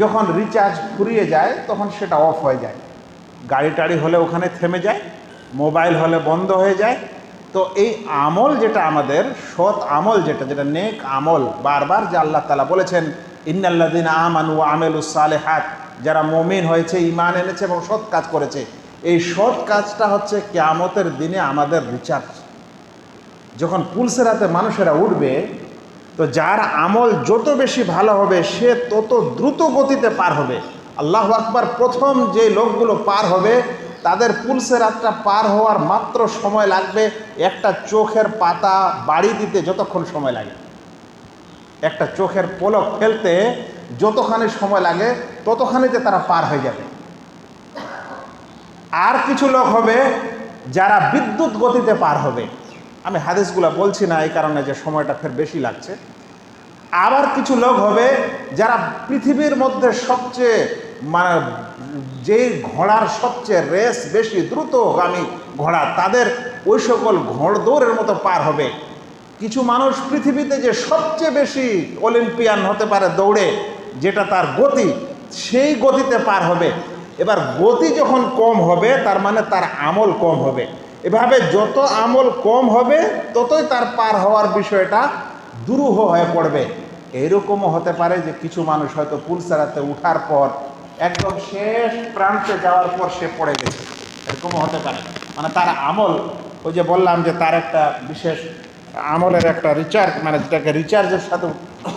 যখন রিচার্জ ফুরিয়ে যায়, তখন সেটা অফ হয়ে যায়। গাড়ি টাড়ি হলে ওখানে থেমে যায় মোবাইল হলে বন্ধ হয়ে যায়। তো এই আমল যেটা আমাদের, সৎ আমল যেটা যেটা নেক আমল, বারবার যে আল্লাহ তালা বলেছেন ইন্নাল্লাদিন আমানু আমেলুসালে হাত যারা মমিন হয়েছে ইমান এনেছে এবং সৎ কাজ করেছে, এই সৎ কাজটা হচ্ছে কেয়ামতের দিনে আমাদের রিচার্জ যখন পুলসেরাতে মানুষেরা উঠবে তো যার আমল যত বেশি ভালো হবে, সে তত দ্রুত গতিতে পার হবে। আল্লাহ আকবার প্রথম যে লোকগুলো পার হবে, তাদের পুলসেরাতটা পার হওয়ার মাত্র সময় লাগবে একটা চোখের পাতা বাড়ি দিতে যতক্ষণ সময় লাগে। একটা চোখের পলক ফেলতে যতখানি সময় লাগে, ততখানিতে তারা পার হয়ে যাবে। আর কিছু লোক হবে যারা বিদ্যুৎ গতিতে পার হবে। আমি হাদিসগুলো বলছি না, এই কারণে যে সময়টা ফের বেশি লাগছে। আবার কিছু লোক হবে যারা পৃথিবীর মধ্যে সবচেয়ে মানে যেই ঘোড়ার সবচেয়ে রেস বেশি দ্রুতগামী ঘোড়া, তাদের ওই সকল ঘোড়দৌড়ের মতো পার হবে। কিছু মানুষ পৃথিবীতে যে সবচেয়ে বেশি অলিম্পিয়ান হতে পারে দৌড়ে, যেটা তার গতি, সেই গতিতে পার হবে। এবার গতি যখন কম হবে, তার মানে তার আমল কম হবে। এভাবে যত আমল কম হবে, ততই তার পার হওয়ার বিষয়টা দুরূহ হয়ে পড়বে। এইরকমও হতে পারে যে কিছু মানুষ হয়তো পুলসারাতে উঠার পর, একদম শেষ প্রান্তে যাওয়ার পর সে পড়ে গেছে। এরকমও হতে পারে। মানে তার আমল, ওই যে বললাম যে তার একটা বিশেষ আমলের একটা রিচার্জ মানে যেটাকে রিচার্জের সাথে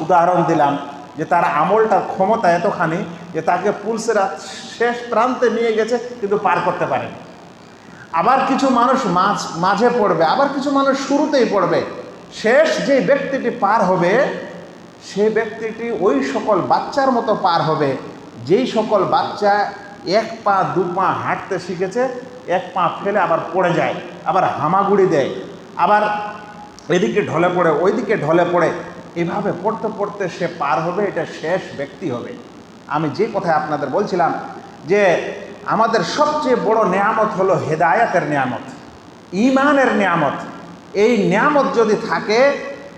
উদাহরণ দিলাম, যে তার আমলটার ক্ষমতা এতখানি যে তাকে পুলসেরা শেষ প্রান্তে নিয়ে গেছে, কিন্তু পার করতে পারেনি। আবার কিছু মানুষ মাঝ, মাঝে পড়বে, আবার কিছু মানুষ শুরুতেই পড়বে। শেষ যে ব্যক্তিটি পার হবে, সেই ব্যক্তিটি ওই সকল বাচ্চার মতো পার হবে। যেই সকল বাচ্চা এক পা, দু পা হাঁটতে শিখেছে, এক পা ফেলে আবার পড়ে যায়, আবার হামাগুড়ি দেয়, আবার এদিকে ঢলে পড়ে, ওইদিকে ঢলে পড়ে। এভাবে পড়তে পড়তে সে পার হবে, এটা শেষ ব্যক্তি হবে। আমি যে কথায় আপনাদের বলছিলাম যে আমাদের সবচেয়ে বড় নিয়ামত হলো হেদায়াতের নিয়ামত ইমানের নিয়ামত। এই নিয়ামত যদি থাকে,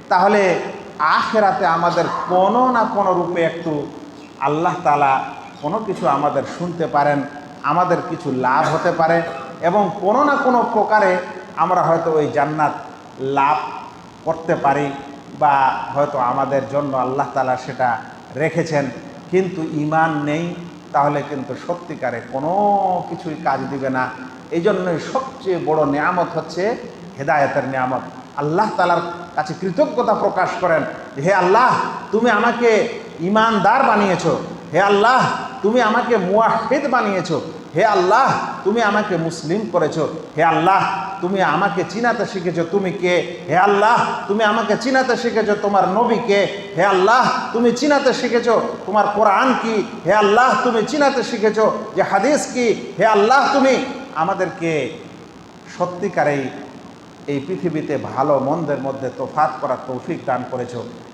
তাহলে আখেরাতে আমাদের কোনো না কোনো রূপে একটু আল্লাহ তালা কোনো কিছু আমাদের শুনতে পারেন, আমাদের কিছু লাভ হতে পারে এবং কোনো না কোনো প্রকারে আমরা হয়তো ওই জান্নাত লাভ করতে পারি বা হয়তো আমাদের জন্য আল্লাহ তালা সেটা রেখেছেন। কিন্তু ইমান নেই তাহলে কিন্তু সত্যিকারে কোনো কিছুই কাজ দিবে না। এই জন্যই সবচেয়ে বড় নিয়ামত হচ্ছে হেদায়তের নিয়ামত। আল্লাহ তালার কাছে কৃতজ্ঞতা প্রকাশ করেন হে আল্লাহ, তুমি আমাকে ইমানদার বানিয়েছ। হে আল্লাহ, তুমি আমাকে মুয়াহিদ বানিয়েছো। হে আল্লাহ তুমি আমাকে মুসলিম করেছ, হে আল্লাহ, তুমি আমাকে চিনাতে শিখেছো, তুমি কে? হে আল্লাহ, তুমি আমাকে চিনাতে শিখেছো, তোমার নবী কে? হে আল্লাহ, তুমি চিনাতে শিখেছো, তোমার কোরআন কি? হে আল্লাহ, তুমি চিনাতে শিখেছো যে হাদিস কি? হে আল্লাহ, তুমি আমাদেরকে সত্যিকারেই এই পৃথিবীতে ভালো মন্দের মধ্যে তোফাত করার তৌফিক দান করেছ।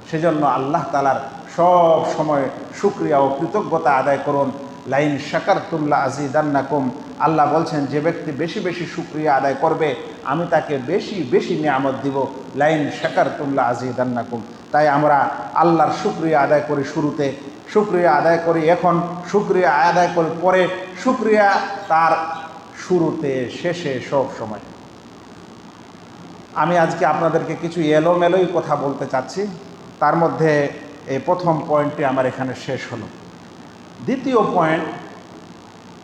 সেজন্য আল্লাহ তালার সব সময় শুক্রিয়া ও কৃতজ্ঞতা আদায় করুন। লাইন শাকার তুমলা আজিদান্নাকুম। আল্লাহ বলছেন, যে ব্যক্তি বেশি বেশি শুক্রিয়া আদায় করবে, আমি তাকে বেশি বেশি নিয়ামত দিব। লাইন শাকার তুমলা আজিদান্নাকুম। তাই আমরা আল্লাহর শুক্রিয়া আদায় করি শুরুতে। শুক্রিয়া আদায় করি এখন শুক্রিয়া আদায় করি পরে শুক্রিয়া তার শুরুতে, শেষে সব সময়। আমি আজকে আপনাদেরকে কিছু এলোমেলোই কথা বলতে চাচ্ছি। তার মধ্যে এই প্রথম পয়েন্টটি আমার এখানে শেষ হলো। দ্বিতীয় পয়েন্ট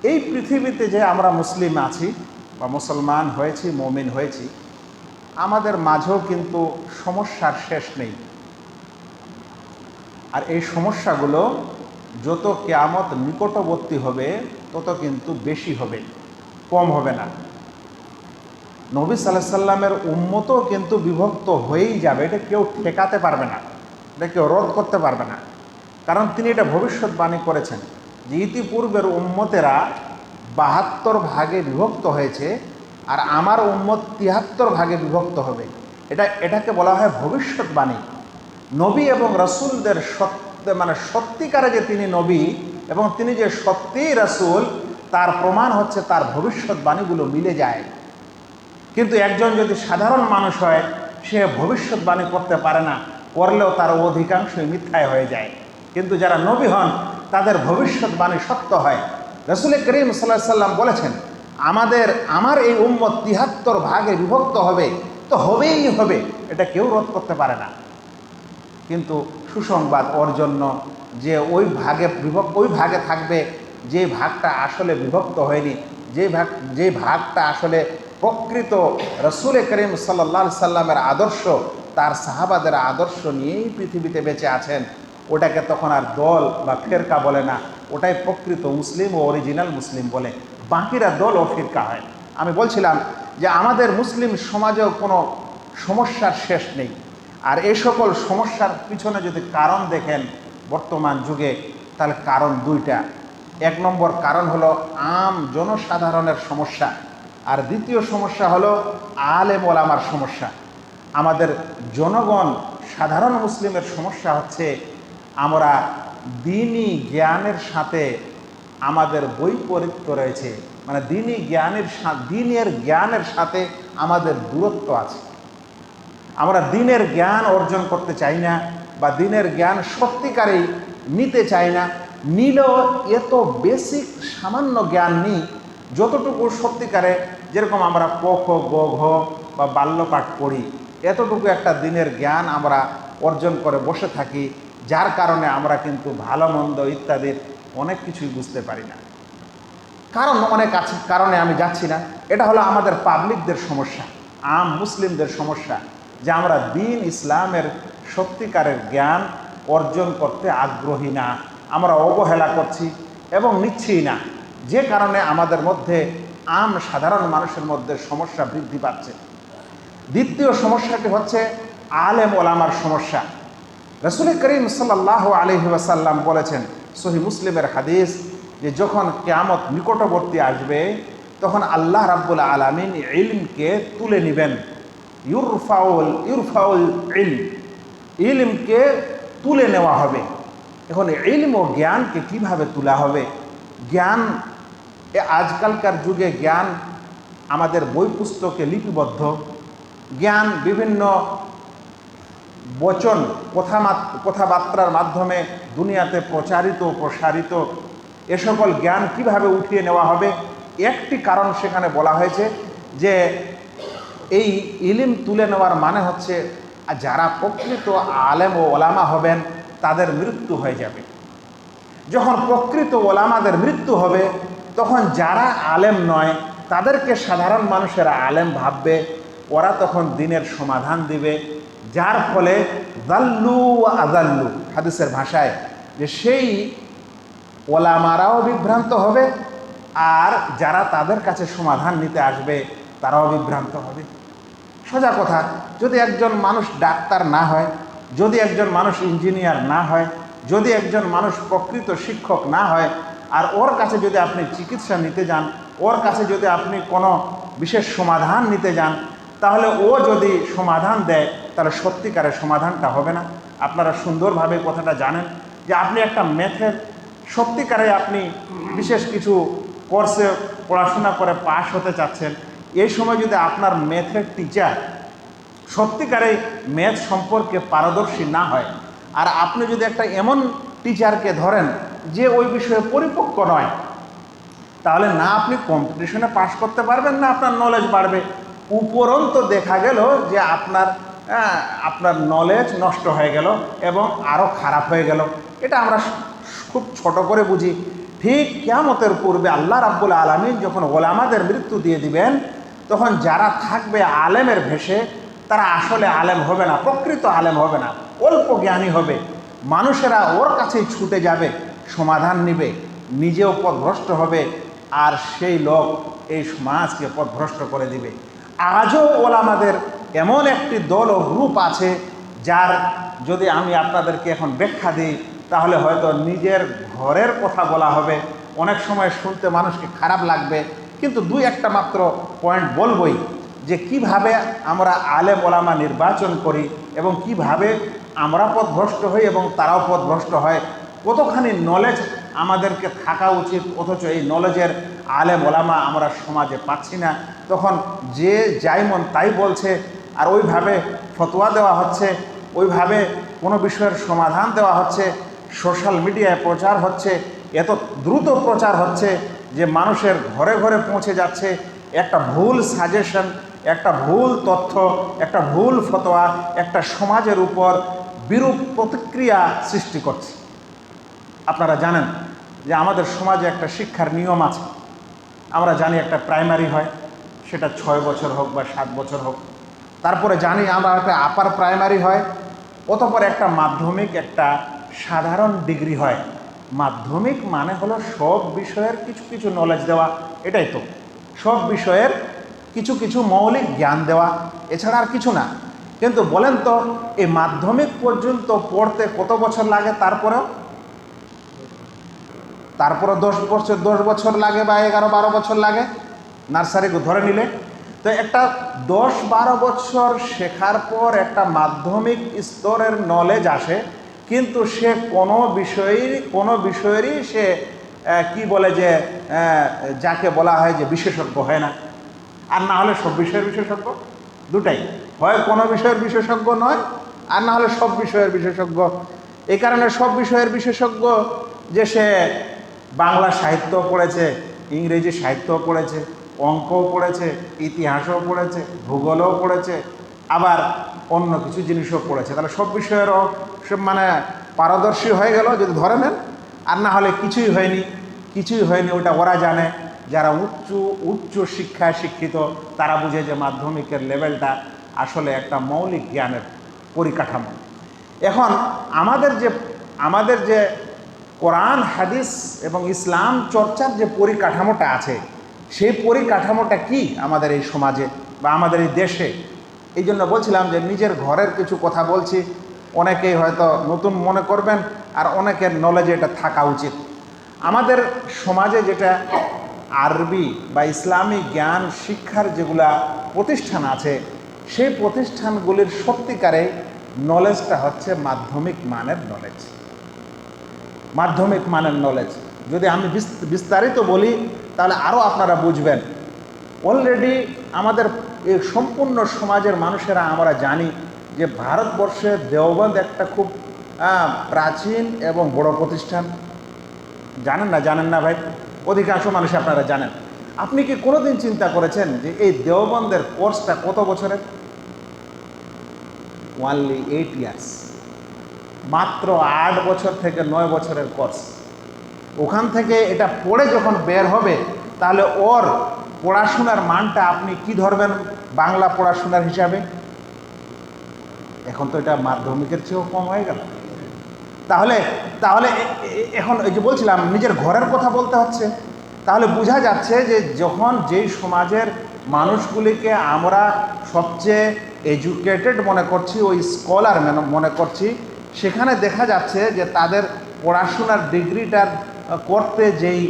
এই পৃথিবীতে যে আমরা মুসলিম আছি বা মুসলমান হয়েছি, মমিন হয়েছি, আমাদের মাঝেও কিন্তু সমস্যার শেষ নেই। আর এই সমস্যাগুলো যত কেয়ামত নিকটবর্তী হবে, তত কিন্তু বেশি হবে, কম হবে না। নবী সাল্লাহ সাল্লামের উন্মতও কিন্তু বিভক্ত হয়েই যাবে, এটা কেউ ঠেকাতে পারবে না, এটা কেউ রোধ করতে পারবে না। কারণ তিনি এটা ভবিষ্যৎবাণী করেছেন যে ইতিপূর্বের উম্মতেরা বাহাত্তর ভাগে বিভক্ত হয়েছে আর আমার উম্মত তিয়াত্তর ভাগে বিভক্ত হবে। এটা, এটাকে বলা হয় ভবিষ্যৎবাণী। নবী এবং রসুলদের সত্য মানে সত্যিকারে যে তিনি নবী এবং তিনি যে সত্যিই রসুল, তার প্রমাণ হচ্ছে তার ভবিষ্যৎবাণীগুলো মিলে যায়। কিন্তু একজন যদি সাধারণ মানুষ হয়, সে ভবিষ্যৎবাণী করতে পারে না, করলেও তার অধিকাংশই মিথ্যায় হয়ে যায়। কিন্তু যারা নবী হন, তাদের ভবিষ্যৎবাণী সত্য হয়। রসুল করিম সাল্লাহ সাল্লাম বলেছেন, আমাদের, আমার এই উম্মত তিহাত্তর ভাগে বিভক্ত হবে, তো হবেই হবে, এটা কেউ রোধ করতে পারে না। কিন্তু সুসংবাদ ওর জন্য যে ওই ভাগে বিভক্ত, ওই ভাগে থাকবে, যে ভাগটা আসলে বিভক্ত হয়নি, যে ভাগ, যে ভাগটা আসলে প্রকৃত রসুল করিম সাল্লা সাল্লামের আদর্শ, তার সাহাবাদের আদর্শ নিয়েই পৃথিবীতে বেঁচে আছেন ওটাকে তখন আর দল বা ফেরকা বলে না। ওটাই প্রকৃত মুসলিম ও অরিজিনাল মুসলিম বলে। বাকিরা দল ও ফিরকা হয়। আমি বলছিলাম যে আমাদের মুসলিম সমাজেও কোনো সমস্যার শেষ নেই। আর এই সকল সমস্যার পিছনে যদি কারণ দেখেন বর্তমান যুগে, তাহলে কারণ দুইটা। এক নম্বর কারণ হলো আম জনসাধারণের সমস্যা। আর দ্বিতীয় সমস্যা হলো আলেম ওলামার সমস্যা। আমাদের জনগণ সাধারণ মুসলিমের সমস্যা হচ্ছে আমরা দিনই জ্ঞানের সাথে আমাদের বৈপরীত্য রয়েছে। মানে দিনই জ্ঞানের দিনের জ্ঞানের সাথে আমাদের দূরত্ব আছে। আমরা দিনের জ্ঞান অর্জন করতে চাই না বা দিনের জ্ঞান সত্যিকারেই নিতে চাই না। নিলেও এত বেসিক সামান্য জ্ঞান নিই, যতটুকু সত্যিকারে যেরকম আমরা ক, খ, গ, ঘ বা বাল্যপাঠ পড়ি, এতটুকু একটা দিনের জ্ঞান আমরা অর্জন করে বসে থাকি। যার কারণে আমরা কিন্তু ভালো, মন্দ ইত্যাদির অনেক কিছুই বুঝতে পারি না। কারণ অনেক আছে, কারণে আমি যাচ্ছি না। এটা হলো আমাদের পাবলিকদের সমস্যা, আম মুসলিমদের সমস্যা, যে আমরা দিন ইসলামের সত্যিকারের জ্ঞান অর্জন করতে আগ্রহী না। আমরা অবহেলা করছি এবং নিচ্ছি না। যে কারণে আমাদের মধ্যে আম সাধারণ মানুষের মধ্যে সমস্যা বৃদ্ধি পাচ্ছে। দ্বিতীয় সমস্যাটি হচ্ছে আলেম ওলামার সমস্যা। রসুল করিম সাল্লাহ আলহি ওয়াসাল্লাম বলেছেন সহি মুসলিমের হাদিস যে যখন কেয়ামত নিকটবর্তী আসবে, তখন আল্লাহ রাব্বুল আলমিন ইলমকে তুলে নেবেন। ইউরফাউল ইউরফাউল ইলম, ইলমকে তুলে নেওয়া হবে। এখন ইলম ও জ্ঞানকে কীভাবে তোলা হবে? জ্ঞান, এ আজকালকার যুগে জ্ঞান আমাদের বই পুস্তকে লিপিবদ্ধ। জ্ঞান বিভিন্ন বচন কথা কথাবার্তার মাধ্যমে দুনিয়াতে প্রচারিত, প্রসারিত এ সকল জ্ঞান কীভাবে উঠিয়ে নেওয়া হবে? একটি কারণ সেখানে বলা হয়েছে যে এই ইলিম তুলে নেওয়ার মানে হচ্ছে যারা প্রকৃত আলেম ও ওলামা হবেন, তাদের মৃত্যু হয়ে যাবে। যখন প্রকৃত ওলামাদের মৃত্যু হবে, তখন যারা আলেম নয়, তাদেরকে সাধারণ মানুষেরা আলেম ভাববে, ওরা তখন দিনের সমাধান দিবে। যার ফলে দাল্লু আদাল্লু, হাদিসের ভাষায় যে সেই ওলামারাও বিভ্রান্ত হবে আর যারা তাদের কাছে সমাধান নিতে আসবে, তারাও বিভ্রান্ত হবে। সোজা কথা, যদি একজন মানুষ ডাক্তার না হয়, যদি একজন মানুষ ইঞ্জিনিয়ার না হয়, যদি একজন মানুষ প্রকৃত শিক্ষক না হয়, আর ওর কাছে যদি আপনি চিকিৎসা নিতে যান, ওর কাছে যদি আপনি কোনো বিশেষ সমাধান নিতে যান, তাহলে ও যদি সমাধান দেয় তাহলে সত্যিকারের সমাধানটা হবে না। আপনারা সুন্দরভাবে কথাটা জানেন যে আপনি একটা ম্যাথের সত্যিকারে আপনি বিশেষ কিছু কোর্সে পড়াশোনা করে পাশ হতে চাচ্ছেন। এই সময় যদি আপনার ম্যাথের টিচার সত্যিকারে ম্যাথ সম্পর্কে পারদর্শী না হয় আর আপনি যদি একটা এমন টিচারকে ধরেন যে ওই বিষয়ে পরিপক্ক নয়, তাহলে না আপনি কম্পিটিশনে পাশ করতে পারবেন না, আপনার নলেজ বাড়বে। উপরন্ত দেখা গেল যে আপনার আপনার নলেজ নষ্ট হয়ে গেল এবং আরও খারাপ হয়ে গেল। এটা আমরা খুব ছোট করে বুঝি। ঠিক কেয়ামতের পূর্বে আল্লাহ রাব্বুল আলমিন যখন ওলামাদের মৃত্যু দিয়ে দিবেন, তখন যারা থাকবে আলেমের ভেসে তারা আসলে আলেম হবে না, প্রকৃত আলেম হবে না, অল্প জ্ঞানী হবে। মানুষেরা ওর কাছেই ছুটে যাবে, সমাধান নিবে, নিজেও পথভ্রষ্ট হবে, আর সেই লোক এই সমাজকে পথভ্রষ্ট করে দিবে। আজও ওলামাদের এমন একটি দল ও গ্রুপ আছে যার যদি আমি আপনাদেরকে এখন ব্যাখ্যা দিই, তাহলে হয়তো নিজের ঘরের কথা বলা হবে। অনেক সময় শুনতে মানুষকে খারাপ লাগবে। কিন্তু দুই একটা মাত্র পয়েন্ট বলবই যে কীভাবে আমরা আলে ওলামা নির্বাচন করি এবং কীভাবে আমরা পথভ্রষ্ট হই এবং তারাও পথভ্রষ্ট হয়। কতখানি নলেজ আমাদেরকে থাকা উচিত, অথচ এই নলেজের আলেম, ওলামা আমরা সমাজে পাচ্ছি না। তখন যে যাই মন তাই বলছে, আর ওইভাবে ফতোয়া দেওয়া হচ্ছে, ওইভাবে কোনো বিষয়ের সমাধান দেওয়া হচ্ছে, সোশ্যাল মিডিয়ায় প্রচার হচ্ছে, এত দ্রুত প্রচার হচ্ছে যে মানুষের ঘরে ঘরে পৌঁছে যাচ্ছে। একটা ভুল সাজেশন একটা ভুল তথ্য, একটা ভুল ফতোয়া, একটা সমাজের উপর বিরূপ প্রতিক্রিয়া সৃষ্টি করছে। আপনারা জানেন যে আমাদের সমাজে একটা শিক্ষার নিয়ম আছে। আমরা জানি একটা প্রাইমারি হয়, সেটা ছয় বছর হোক বা সাত বছর হোক। তারপরে জানি আমরা একটা আপার প্রাইমারি হয়, অতপর একটা মাধ্যমিক, একটা সাধারণ ডিগ্রি হয়। মাধ্যমিক মানে হলো সব বিষয়ের কিছু কিছু নলেজ দেওয়া, এটাই তো। সব বিষয়ের কিছু কিছু মৌলিক জ্ঞান দেওয়া, এছাড়া আর কিছু না। কিন্তু বলেন তো, এই মাধ্যমিক পর্যন্ত পড়তে কত বছর লাগে তারপরেও? তারপরে দশ বছর দশ বছর লাগে বা এগারো, বারো বছর লাগে নার্সারি ধরে নিলে। তো একটা দশ, বারো বছর শেখার পর একটা মাধ্যমিক স্তরের নলেজ আসে, কিন্তু সে কোনো বিষয়েরই কোনো বিষয়েরই সে কি বলে যে যাকে বলা হয় যে বিশেষজ্ঞ হয় না। আর না হলে সব বিষয়ের বিশেষজ্ঞ? দুটাই। হয় কোনো বিষয়ের বিশেষজ্ঞ নয়, আর না হলে সব বিষয়ের বিশেষজ্ঞ। এই কারণে সব বিষয়ের বিশেষজ্ঞ যে সে বাংলা সাহিত্য পড়েছে, ইংরেজি সাহিত্য পড়েছে, অঙ্কও পড়েছে, ইতিহাসও পড়েছে, ভূগোলও পড়েছে, আবার অন্য কিছু জিনিসও পড়েছে। তাহলে সব বিষয়েরও সে মানে পারদর্শী হয়ে গেল যদি ধরে নেন, আর না হলে কিছুই হয়নি কিছুই হয়নি ওটা ওরা জানে। যারা উচ্চ উচ্চ শিক্ষায় শিক্ষিত, তারা বুঝে যে মাধ্যমিকের লেভেলটা আসলে একটা মৌলিক জ্ঞানের পরিকাঠামো। এখন আমাদের যে আমাদের যে কোরআন, হাদিস এবং ইসলাম চর্চার যে পরিকাঠামোটা আছে, সেই পরিকাঠামোটা কি আমাদের এই সমাজে বা আমাদের এই দেশে? এই জন্য বলছিলাম যে নিজের ঘরের কিছু কথা বলছি। অনেকেই হয়তো নতুন মনে করবেন আর অনেকের নলেজে এটা থাকা উচিত। আমাদের সমাজে যেটা আরবি বা ইসলামী জ্ঞান শিক্ষার যেগুলা প্রতিষ্ঠান আছে, সেই প্রতিষ্ঠানগুলির সত্যিকারে নলেজটা হচ্ছে মাধ্যমিক মানের নলেজ মাধ্যমিক মানের নলেজ যদি আমি বিস- বিস্তারিত বলি, তাহলে আরও আপনারা বুঝবেন। অলরেডি আমাদের এই সম্পূর্ণ সমাজের মানুষেরা আমরা জানি যে ভারতবর্ষে দেওবন্দ একটা খুব প্রাচীন এবং বড় প্রতিষ্ঠান। জানেন না জানেন না ভাই? অধিকাংশ মানুষ আপনারা জানেন। আপনি কি কোনোদিন চিন্তা করেছেন যে এই দেওবন্দের কোর্সটা কত বছরের? ওয়ানলি এইট ইয়ার্স মাত্র আট বছর থেকে নয় বছরের কোর্স ওখান থেকে এটা পড়ে যখন বের হবে, তাহলে ওর পড়াশোনার মানটা আপনি কি ধরবেন বাংলা পড়াশোনার হিসাবে? এখন তো এটা মাধ্যমিকের চেয়েও কম হয়ে গেল। তাহলে তাহলে এখন এই যে বলছিলাম, নিজের ঘরের কথা বলতে হচ্ছে। তাহলে বোঝা যাচ্ছে যে যখন যেই সমাজের মানুষগুলিকে আমরা সবচেয়ে এডুকেটেড মনে করছি, ওই স্কলার মনে করছি সেখানে দেখা যাচ্ছে যে তাদের পড়াশোনার ডিগ্রিটার করতে যেই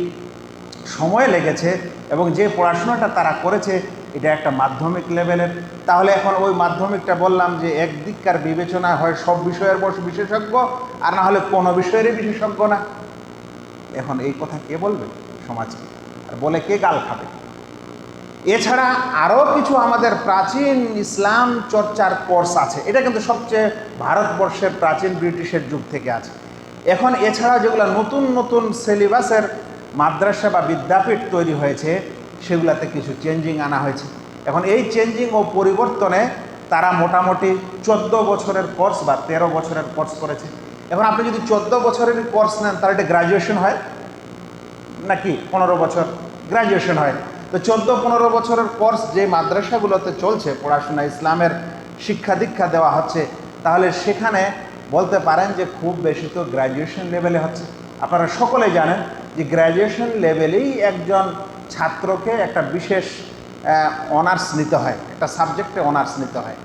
সময় লেগেছে এবং যে পড়াশোনাটা তারা করেছে, এটা একটা মাধ্যমিক লেভেলের। তাহলে এখন ওই মাধ্যমিকটা বললাম যে একদিককার বিবেচনা হয় সব বিষয়ের বস বিশেষজ্ঞ, আর না হলে কোনো বিষয়েরই বিশেষজ্ঞ না। এখন এই কথা কে বলবে সমাজকে? আর বলে কে গাল খাবে? এছাড়া আরও কিছু আমাদের প্রাচীন ইসলাম চর্চার কোর্স আছে। এটা কিন্তু সবচেয়ে ভারতবর্ষের প্রাচীন ব্রিটিশের যুগ থেকে আছে। এখন এছাড়া যেগুলো নতুন নতুন সিলেবাসের মাদ্রাসা বা বিদ্যাপীঠ তৈরি হয়েছে, সেগুলাতে কিছু চেঞ্জিং আনা হয়েছে। এখন এই চেঞ্জিং ও পরিবর্তনে তারা মোটামুটি চোদ্দ বছরের কোর্স বা তেরো বছরের কোর্স করেছে। এখন আপনি যদি চোদ্দ বছরের কোর্স নেন, তাহলে এটা গ্রাজুয়েশন হয়? নাকি পনেরো বছর? গ্রাজুয়েশন হয়। তো চোদ্দ পনেরো বছরের কোর্স যে মাদ্রাসাগুলোতে চলছে, পড়াশোনা, ইসলামের শিক্ষা দীক্ষা দেওয়া হচ্ছে, তাহলে সেখানে বলতে পারেন যে খুব বেশি তো গ্র্যাজুয়েশন লেভেলে হচ্ছে। আপনারা সকলে জানেন যে গ্র্যাজুয়েশন লেভেলেই একজন ছাত্রকে একটা বিশেষ অনার্স নিতে হয়, একটা সাবজেক্টে অনার্স নিতে হয়।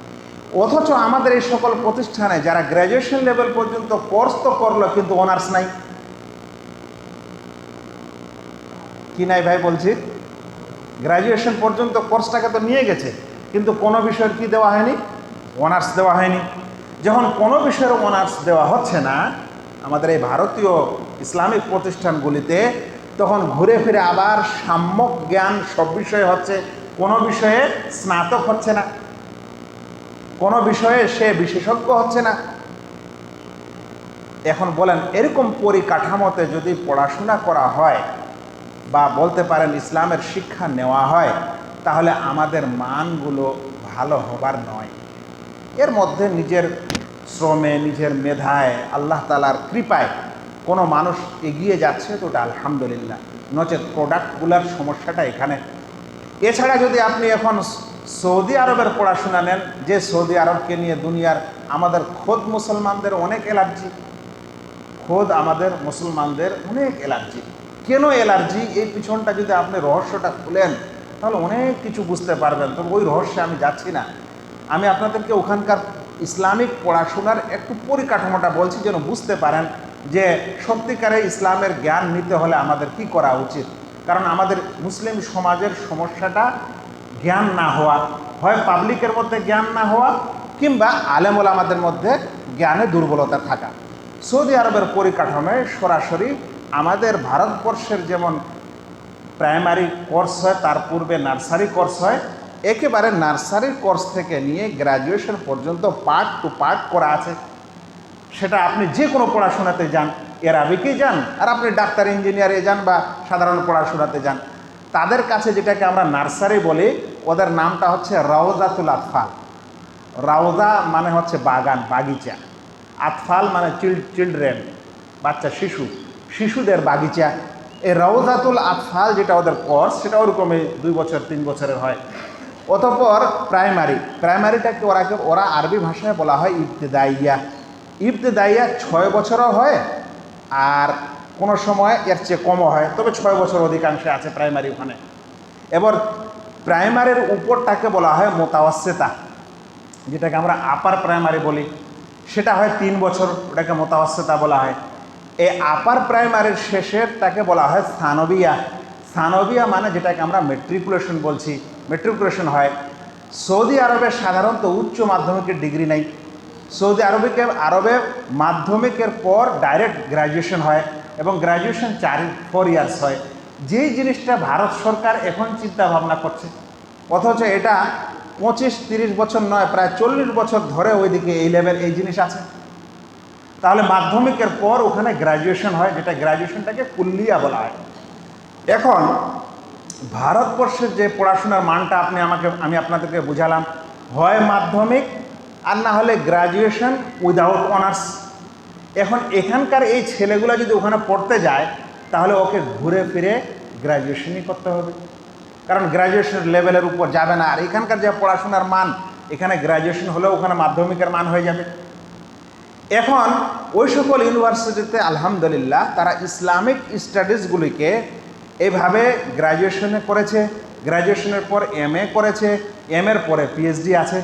অথচ আমাদের এই সকল প্রতিষ্ঠানে যারা গ্র্যাজুয়েশন লেভেল পর্যন্ত কোর্স তো করল, কিন্তু অনার্স নাই। কি নাই ভাই বলছি? গ্র্যাজুয়েশন পর্যন্ত কোর্সটাকে তো নিয়ে গেছে, কিন্তু কোনো বিষয়ের কি দেওয়া হয়নি? অনার্স দেওয়া হয়নি। যখন কোনো বিষয়ের অনার্স দেওয়া হচ্ছে না, আমাদের এই ভারতীয় ইসলামিক প্রতিষ্ঠানগুলিতে তখন ঘুরে ফিরে আবার সাম্যক জ্ঞান সব বিষয়ে হচ্ছে, কোনো বিষয়ে স্নাতক হচ্ছে না। কোনো বিষয়ে সে বিশেষজ্ঞ হচ্ছে না। এখন বলেন, এরকম পরিকাঠামোতে যদি পড়াশোনা করা হয় বা বলতে পারেন ইসলামের শিক্ষা নেওয়া হয়, তাহলে আমাদের মানগুলো ভালো হবার নয়। এর মধ্যে নিজের শ্রমে, নিজের মেধায়, আল্লাহ তালার কৃপায় কোনো মানুষ এগিয়ে যাচ্ছে তো ওটা আলহামদুলিল্লাহ। নচেত প্রোডাক্টগুলোর সমস্যাটা এখানে। এছাড়া যদি আপনি এখন সৌদি আরবের পড়াশোনা নেন, যে সৌদি আরবকে নিয়ে দুনিয়ার আমাদের খোদ মুসলমানদের অনেক অ্যালার্জি, খোদ আমাদের মুসলমানদের অনেক অ্যালার্জি। কেন অ্যালার্জি? এই পিছনটা যদি আপনি রহস্যটা খুলেন, তাহলে অনেক কিছু বুঝতে পারবেন। তবে ওই রহস্যে আমি যাচ্ছি না। আমি আপনাদেরকে ওখানকার ইসলামিক পড়াশোনার একটু পরিকাঠামোটা বলছি যেন বুঝতে পারেন যে সত্যিকারে ইসলামের জ্ঞান নিতে হলে আমাদের কি করা উচিত। কারণ আমাদের মুসলিম সমাজের সমস্যাটা জ্ঞান না হওয়া, হয় পাবলিকের মধ্যে জ্ঞান না হওয়া, কিংবা আলেমুল আমাদের মধ্যে জ্ঞানে দুর্বলতা থাকা। সৌদি আরবের পরিকাঠামোয় সরাসরি আমাদের ভারতবর্ষের যেমন প্রাইমারি কোর্স হয়, তার পূর্বে নার্সারি কোর্স হয়, একেবারে নার্সারি কোর্স থেকে নিয়ে গ্র্যাজুয়েশন পর্যন্ত পার্ট টু পার্ট করা আছে। সেটা আপনি যে কোনো পড়াশোনাতে যান, এরাবিকে যান, আর আপনি ডাক্তার, ইঞ্জিনিয়ারে যান বা সাধারণ পড়াশোনাতে যান, তাদের কাছে যেটাকে আমরা নার্সারি বলি, ওদের নামটা হচ্ছে রাওজাতুল আতফাল। রাওজা মানে হচ্ছে বাগান, বাগিচা। আতফাল মানে চিলড্রেন, বাচ্চা, শিশু। শিশুদের বাগিচা। এই রওজাতুল আতফাল যেটা ওদের কোর্স সেটা ওরকমই দুই বছর, তিন বছরের হয়। অতপর প্রাইমারি প্রাইমারিটাকে ওরা ওরা আরবি ভাষায় বলা হয় ইবতেদাইয়া। ইবতেদাইয়া ছয় বছরও হয় আর কোনো সময় এর চেয়ে কমও হয়, তবে ছয় বছর অধিকাংশে আছে প্রাইমারি ওখানে। এবার প্রাইমারির উপরটাকে বলা হয় মোতাওয়াসেতা যেটাকে আমরা আপার প্রাইমারি বলি। সেটা হয় তিন বছর, ওটাকে মোতাবাসতা বলা হয়। এই আপার প্রাইমারির শেষের তাকে বলা হয় সানবিয়া। সানবিয়া মানে যেটাকে আমরা মেট্রিকুলেশন বলছি। মেট্রিকুলেশন হয়। সৌদি আরবে সাধারণত উচ্চ মাধ্যমিকের ডিগ্রি নেই। সৌদি আরবিকে, আরবে মাধ্যমিকের পর ডাইরেক্ট গ্র্যাজুয়েশন হয় এবং গ্র্যাজুয়েশন চার ফোর ইয়ার্স হয়। যেই জিনিসটা ভারত সরকার এখন চিন্তা ভাবনা করছে, অথচ এটা পঁচিশ, তিরিশ বছর নয়, প্রায় চল্লিশ বছর ধরে ওইদিকে এই লেভেল এই জিনিস আছে। তাহলে মাধ্যমিকের পর ওখানে গ্র্যাজুয়েশন হয়, যেটা গ্র্যাজুয়েশনটাকে কুল্লিয়া বলা হয়। এখন, ভারতবর্ষের যে পড়াশোনার মানটা আপনি আমাকে, আমি আপনাদেরকে বুঝালাম, হয় মাধ্যমিক আর না হলে গ্র্যাজুয়েশন উইদাউট অনার্স এখন এখানকার এই ছেলেগুলো যদি ওখানে পড়তে যায়, তাহলে ওকে ঘুরে ফিরে গ্র্যাজুয়েশনই করতে হবে। কারণ গ্র্যাজুয়েশন লেভেলের উপর যাবে না। আর এখানকার যে পড়াশোনার মান, এখানে গ্র্যাজুয়েশন হলেও ওখানে মাধ্যমিকের মান হয়ে যাবে। এখন ওই সকল ইউনিভার্সিটিতে আলহামদুলিল্লাহ, তারা ইসলামিক স্টাডিজগুলিকে এভাবে গ্র্যাজুয়েশনে করেছে। গ্র্যাজুয়েশনের পর এম করেছে এম এর পরে পিএইচডি আছে।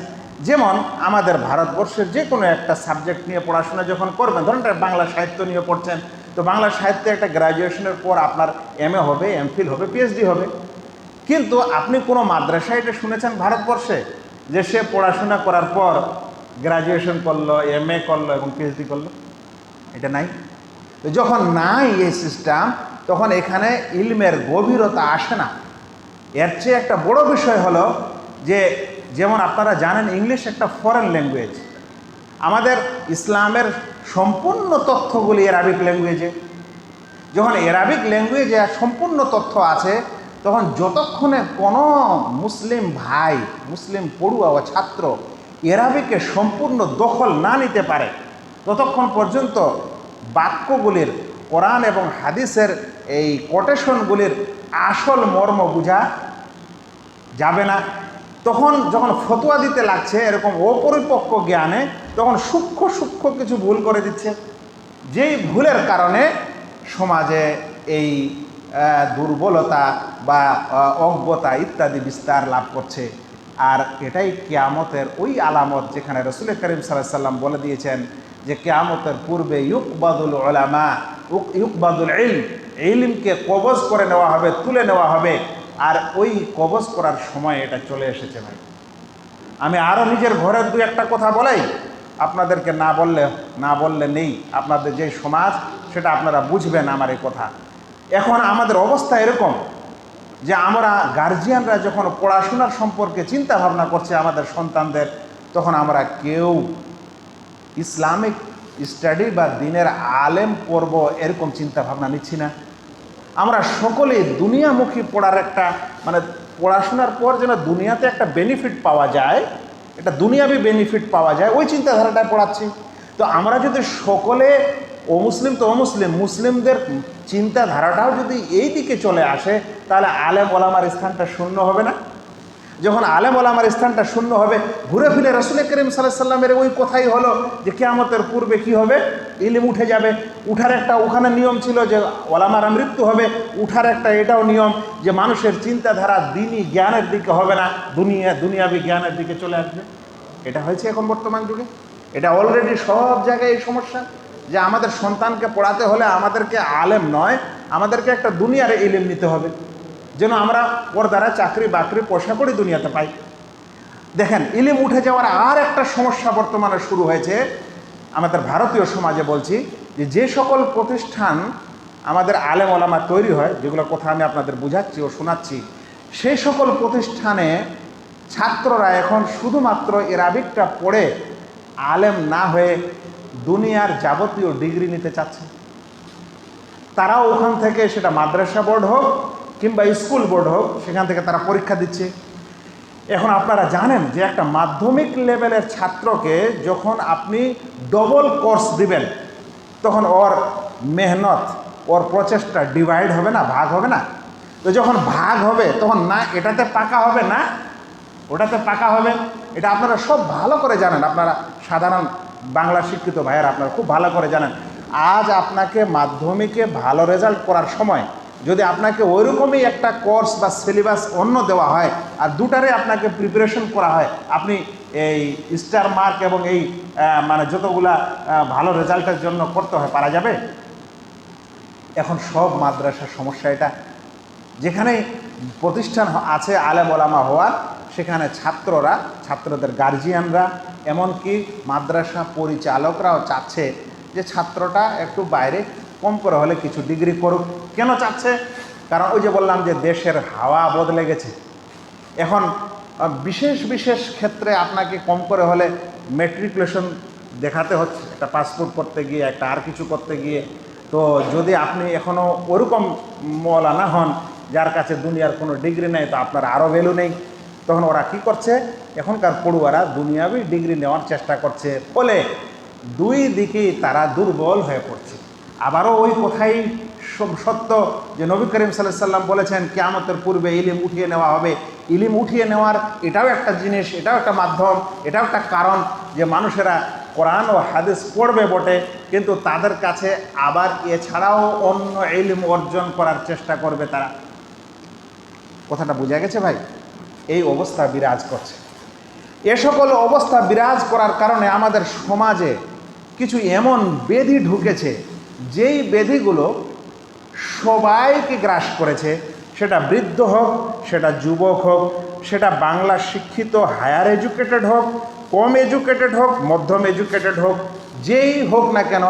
যেমন আমাদের ভারতবর্ষের যে কোনো একটা সাবজেক্ট নিয়ে পড়াশোনা যখন করবেন, ধরুন বাংলা সাহিত্য নিয়ে পড়ছেন, তো বাংলা সাহিত্যে একটা গ্র্যাজুয়েশনের পর আপনার এম এ হবে এমফিল হবে পিএইচডি হবে। কিন্তু আপনি কোনো মাদ্রাসায় এটা শুনেছেন ভারতবর্ষে, যে সে পড়াশোনা করার পর গ্রাজুয়েশন করল এম এ করল এবং পিএইচডি করল। এটা নাই। তো যখন নাই এই সিস্টেম তখন এখানে ইলমের গভীরতা আসে না। এর চেয়ে একটা বড় বিষয় হলো যে, যেমন আপনারা জানেন ইংলিশ একটা ফরেন ল্যাঙ্গুয়েজ আমাদের ইসলামের সম্পূর্ণ তথ্যগুলি অ্যারাবিক ল্যাঙ্গুয়েজে যখন অ্যারাবিক ল্যাঙ্গুয়েজে সম্পূর্ণ তথ্য আছে, তখন যতক্ষণে কোনো মুসলিম ভাই, মুসলিম পড়ুয়া বা ছাত্র এরাবিকে সম্পূর্ণ দখল না নিতে পারে। ততক্ষণ পর্যন্ত বাক্যগুলির কোরআন এবং হাদিসের এই কোটেশনগুলির আসল মর্ম বোঝা যাবে না। তখন যখন ফতোয়া দিতে লাগছে এরকম অপরিপক্ক জ্ঞানে, তখন সূক্ষ্ম সূক্ষ্ম কিছু ভুল করে দিচ্ছে। যেই ভুলের কারণে সমাজে এই দুর্বলতা বা অজ্ঞতা ইত্যাদি বিস্তার লাভ করছে। আর এটাই কেয়ামতের ওই আলামত যেখানে রসুল করিম সাল্লাম বলে দিয়েছেন যে কেয়ামতের পূর্বে ইউকবাদুল উক- ইউকবাদুল ইলম, ইলমকে কবজ করে নেওয়া হবে, তুলে নেওয়া হবে। আর ওই কবজ করার সময় এটা চলে এসেছে ভাই। আমি আরও নিজের ঘরের দু একটা কথা বলাই। আপনাদেরকে না বললে না বললে নেই। আপনাদের যে সমাজ, সেটা আপনারা বুঝবেন আমার এই কথা। এখন আমাদের অবস্থা এরকম যে আমরা গার্জিয়ানরা যখন পড়াশোনার সম্পর্কে চিন্তা ভাবনা করছে আমাদের সন্তানদের, তখন আমরা কেউ ইসলামিক স্টাডি বা দিনের আলেম পর্ব এরকম চিন্তা ভাবনা নিচ্ছি না। আমরা সকলে দুনিয়ামুখী পড়ার একটা মানে পড়াশোনার পর যেন দুনিয়াতে একটা বেনিফিট পাওয়া যায় এটা দুনিয়াবি বেনিফিট পাওয়া যায়, ওই চিন্তাধারাটায় পড়াচ্ছি। তো আমরা যদি সকলে ও মুসলিম তো মুসলিম মুসলিমদের চিন্তাধারাটাও যদি এই দিকে চলে আসে, তাহলে আলেম ওলামার স্থানটা শূন্য হবে না? যখন আলেম ওলামার স্থানটা শূন্য হবে, ঘুরে ফিরে রসুল করিম সাল্লামের ওই কথাই হলো যে কেয়ামতের পূর্বে কি হবে? ইলিম উঠে যাবে। উঠার একটা ওখানে নিয়ম ছিল যে ওলামার মৃত্যু হবে। উঠার একটা এটাও নিয়ম যে মানুষের চিন্তাধারা দিনই জ্ঞানের দিকে হবে না, দুনিয়া, দুনিয়াবি জ্ঞানের দিকে চলে আসবে। এটা হয়েছে এখন বর্তমান যুগে। এটা অলরেডি সব জায়গায় এই সমস্যা। যে আমাদের সন্তানকে পড়াতে হলে আমাদেরকে আলেম নয়, আমাদেরকে একটা দুনিয়ার ইলিম নিতে হবে। যেন আমরা ওর দ্বারা চাকরি বাকরি পয়সা করে দুনিয়াতে পাই। দেখেন, ইলিম উঠে যাওয়ার আর একটা সমস্যা বর্তমানে শুরু হয়েছে। আমাদের ভারতীয় সমাজে বলছি যে যে সকল প্রতিষ্ঠান আমাদের আলেম ওলামা তৈরি হয় যেগুলো কথা আমি আপনাদের বুঝাচ্ছি ও শোনাচ্ছি, সেই সকল প্রতিষ্ঠানে ছাত্ররা এখন শুধুমাত্র এরাবিকটা পড়ে আলেম না হয়ে দুনিয়ার যাবতীয় ডিগ্রি নিতে চাচ্ছে। তারাও ওখান থেকে সেটা মাদ্রাসা বোর্ড হোক কিংবা স্কুল বোর্ড হোক, সেখান থেকে তারা পরীক্ষা দিচ্ছে। এখন আপনারা জানেন যে একটা মাধ্যমিক লেভেলের ছাত্রকে যখন আপনি ডবল কোর্স দিবেন, তখন ওর মেহনত, ওর প্রচেষ্টা ডিভাইড হবে না, ভাগ হবে না। তো যখন ভাগ হবে, তখন না, এটাতে পাকা হবে না, ওটাতে পাকা হবে। এটা আপনারা সব ভালো করে জানেন। আপনারা সাধারণ বাংলা শিক্ষিত ভাইয়েরা আপনারা খুব ভালো করে জানেন। আজ আপনাকে মাধ্যমিকে ভালো রেজাল্ট করার সময় যদি আপনাকে ওইরকমই একটা কোর্স বা সিলেবাস অন্য দেওয়া হয় আর দুটারে আপনাকে প্রিপারেশন করা হয়, আপনি এই স্টার মার্ক এবং এই মানে যতগুলা ভালো রেজাল্টের জন্য করতে হয়, পারা যাবে? এখন সব মাদ্রাসার সমস্যা এটা। যেখানে প্রতিষ্ঠান আছে আলেম ওলামা হওয়ার সেখানে ছাত্ররা, ছাত্রদের গার্জিয়ানরা এমনকি মাদ্রাসা পরিচালকরাও চাচ্ছে যে ছাত্রটা একটু বাইরে কম করে হলে কিছু ডিগ্রি করুক। কেন চাচ্ছে? কারণ ওই যে বললাম যে দেশের হাওয়া বদলে গেছে। এখন বিশেষ বিশেষ ক্ষেত্রে আপনাকে কম করে হলে মেট্রিকুলেশন দেখাতে হচ্ছে। একটা পাসপোর্ট করতে গিয়ে, একটা আর কিছু করতে গিয়ে। তো যদি আপনি এখনও ওরকম মৌলানা হন, যার কাছে দুনিয়ার কোনো ডিগ্রি নেই, তো আপনার আরও ভ্যালু নেই। তখন ওরা কি করছে? এখনকার পড়ুয়ারা দুনিয়াবি ডিগ্রি নেওয়ার চেষ্টা করছে ফলে দুই দিকেই তারা দুর্বল হয়ে পড়ছে। আবারও ওই কথাই সত্য যে নবী করিম সাল্লাহ সাল্লাম বলেছেন, কেয়ামতের পূর্বে ইলিম উঠিয়ে নেওয়া হবে। ইলিম উঠিয়ে নেওয়ার এটাও একটা জিনিস, এটাও একটা মাধ্যম, এটাও একটা কারণ যে মানুষেরা কোরআন ও হাদিস পড়বে বটে, কিন্তু তাদের কাছে আবার এছাড়াও অন্য ইলিম অর্জন করার চেষ্টা করবে তারা। কথাটা বোঝা গেছে ভাই? এই অবস্থা বিরাজ করছে। এ সকল অবস্থা বিরাজ করার কারণে আমাদের সমাজে কিছু এমন বেধি ঢুকেছে, যেই বেধিগুলো সবাইকে গ্রাস করেছে। সেটা বৃদ্ধ হোক, সেটা যুবক হোক, সেটা বাংলা শিক্ষিত, হায়ার এডুকেটেড হোক, কম এডুকেটেড হোক, মধ্যম এডুকেটেড হোক, যেই হোক না কেন,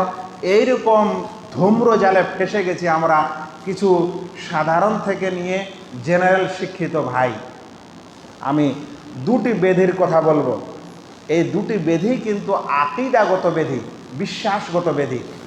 এইরকম ধূম্র জালে ফেসে গেছি আমরা কিছু সাধারণ থেকে নিয়ে জেনারেল শিক্ষিত ভাই। আমি দুটি বেধির কথা বলব। এই দুটি বেধি কিন্তু আকিদাগত বেধি বিশ্বাসগত বেধি।